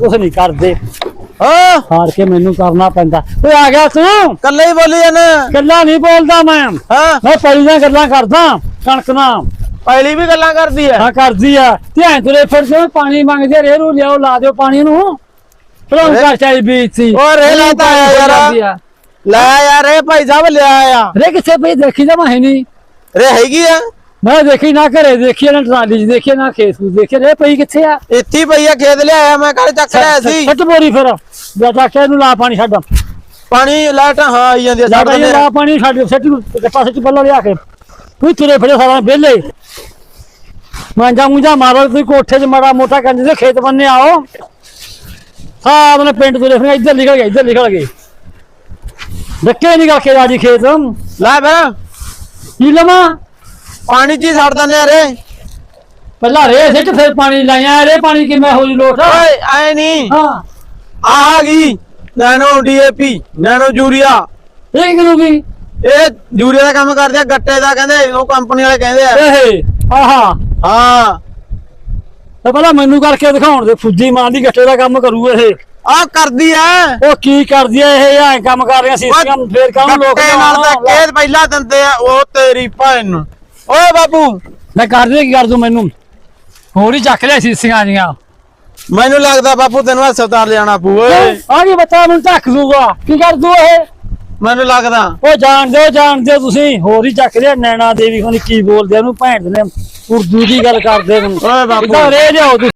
ਕੁਛ ਨਹੀਂ ਕਰਦੇ। ਹਾਂ। ਹਾਰ ਕੇ ਮੈਨੂੰ ਕਰਨਾ ਪੈਂਦਾ। ਓਏ ਆ ਗਿਆ ਤੂੰ ਕੱਲੇ ਹੀ ਬੋਲੀ ਜਾਣਾ ਗੱਲਾਂ ਨਹੀਂ ਬੋਲਦਾ ਮੈਂ। ਹਾਂ। ਮੈਂ ਪਹਿਲੀਆਂ ਗੱਲਾਂ ਕਰਦਾ। ਕਣਕ ਨਾਲ। ਪਹਿਲੀ ਵੀ ਗੱਲਾਂ ਕਰਦੀ ਐ ਹਾਂ ਕਰਦੀ ਆ। ਧਿਆਨ ਤੁਰੇ ਫਿਰ ਜਿਵੇਂ ਪਾਣੀ ਮੰਗਦੇ ਰੇ ਨੂੰ ਲਿਆਓ ਲਾ ਦਿਓ ਪਾਣੀ ਨੂੰ। ਪਲੋਂ ਕਰ ਚਾਹੀ ਬੀਤੀ ਓ ਰੇ ਲਾਤਾ ਆ ਯਾਰ। ਲੈ ਯਾਰ ਇਹ ਭਾਈ ਸਾਹਿਬ ਲਿਆ ਆ। ਰੇ ਕਿੱਥੇ ਪਈ ਦੇਖੀ ਤਾਂ ਮੈਂ ਨਹੀਂ। ਰੇ ਹੈਗੀ ਆ। ਮੈਂ ਦੇਖੀ ਨਾ ਘਰੇ ਦੇਖੀ ਨਾ ਟਰਾਲੀ 'ਚ ਦੇਖੀ ਨਾ ਖੇਤ ਨੂੰ ਦੇਖੀ ਰੇ ਪਈ ਕਿੱਥੇ ਆ? ਇੱਥੇ ਹੀ ਪਈ ਆ ਖੇਤ ਲਿਆਇਆ ਮੈਂ ਕੱਲ ਚੱਕ ਲਿਆ ਸੀ। ਛੱਟ ਬੋਰੀ ਫਿਰ। ਬੇਟਾ ਕੇ ਨੂੰ ਲਾ ਪਾਣੀ ਛੱਡ। ਪਾਣੀ ਲਾਟ ਹਾਂ ਆਈ ਜਾਂਦੀ ਆ। ਦਿੰਦੇ ਲਾ। ਪਾਣੀ ਛੱਡ ਸੱਟ ਗੱਪਾ ਸੱਟ ਬੱਲਾ ਲਿਆ ਕੇ। ਤੂੰ ਤੁਰੇ ਫਿਰੇ ਸਾਰਾ ਵਿਹਲੇ। ਮਾਂਜਾ ਮੁੰਜਾ ਮਾਰੋ ਤੁਸੀਂ ਕੋਠੇ 'ਚ ਮਾੜਾ ਮੋਟਾ ਕੰਜ ਦੇ ਖੇਤ ਬੰਨੇ ਆਓ ਹਾਂ ਆਪਣੇ ਪਿੰਡ ਤੁਰੇ ਫਿਰੇ ਇੱਧਰ ਨਿਕਲ ਗਏ ਇੱਧਰ ਨਿਕਲ ਗਏ। ਡੱਕੇ ਨਿਕਲ ਕੇ ਰਾਜੀ ਖੇਤ। ਲੈ ਫਿਰ। ਕੀ ਲਵਾਂ? ਪਾਣੀ ਚ ਹੀ ਛੱਡ ਦਿੰਦੇ ਆ ਰੇ। ਪਹਿਲਾਂ ਰੇ ਸਿੱਟ ਫਿਰ ਪਾਣੀ ਲਾਇਆ ਰੇ ਪਾਣੀ ਕਿਵੇਂ ਹੋਈ ਲੋਟ? ਓਏ ਐ ਨਹੀਂ ਹਾਂ। ਆ ਗਈ। Nano DAP nano urea. ਇਹ ਕਰੂਗੀ ਇਹ ਯੂਰੀਆ ਦਾ ਕੰਮ ਕਰਦੇ ਆ ਗੱਟੇ ਦਾ ਕਹਿੰਦੇ ਉਹ ਕੰਪਨੀ ਵਾਲੇ ਕਹਿੰਦੇ ਆ। ਇਹ ਆਹਾ। ਹਾਂ। ਤੇ ਪਹਿਲਾਂ ਮੈਨੂੰ ਕਰਕੇ ਦਿਖਾਉਣ ਦੇ ਫੁੱਜੀ ਮਾਂ ਦੀ ਗੱਟੇ ਦਾ ਕੰਮ ਕਰੂ ਇਹ। ਆ ਕਰਦੀ ਐ। ਉਹ ਕੀ ਕਰਦੀ ਐ ਇਹ ਐ ਕੰਮ ਕਰ ਰਹੀਆਂ ਸੀਸੀਆਂ ਫੇਰ ਕਾਹਨੂੰ ਲੋਕ ਗੱਟੇ ਨਾਲ ਤਾਂ ਖੇਤ ਪਹਿਲਾਂ ਦਿੰਦੇ ਆ ਉਹ ਤੇਰੀ ਭੈਣ। ਨੂੰ ਓਏ ਬਾਬੂ ਮੈਂ ਕਰਦੀ ਕੀ ਕਰ ਦੂੰ ਮੈਨੂੰ। ਹੋਰ ਹੀ ਚੱਕ ਲਿਆ ਸੀਸੀਆਂ ਜੀਆਂ। ਮੈਨੂੰ ਲੱਗਦਾ ਬਾਪੂ ਤੈਨੂੰ ਹਸਪਤਾਲ ਲਿਆਣਾ ਪਊ ਓਏ। ਆ ਕੀ ਬੱਚਾ ਮੈਨੂੰ ਢੱਕ ਦੂਗਾ। ਕੀ ਕਰ ਦੂ ਇਹ? ਮੈਨੂੰ ਲੱਗਦਾ। ਉਹ ਜਾਣਦੇ ਹੋ ਜਾਣਦੇ ਹੋ ਤੁਸੀਂ। ਹੋਰ ਹੀ ਚੱਕ ਲਿਆ ਨੈਣਾ ਦੇਵੀ ਹੁਣ ਕੀ ਬੋਲਦੇ ਉਹਨੂੰ ਭੈਣ ਦੇ ਨੇ ਉਰਦੂ ਦੀ ਗੱਲ ਕਰਦੇ ਨੇ ਓਏ ਬਾਪੂ। ਰੇ ਲਿਆਓ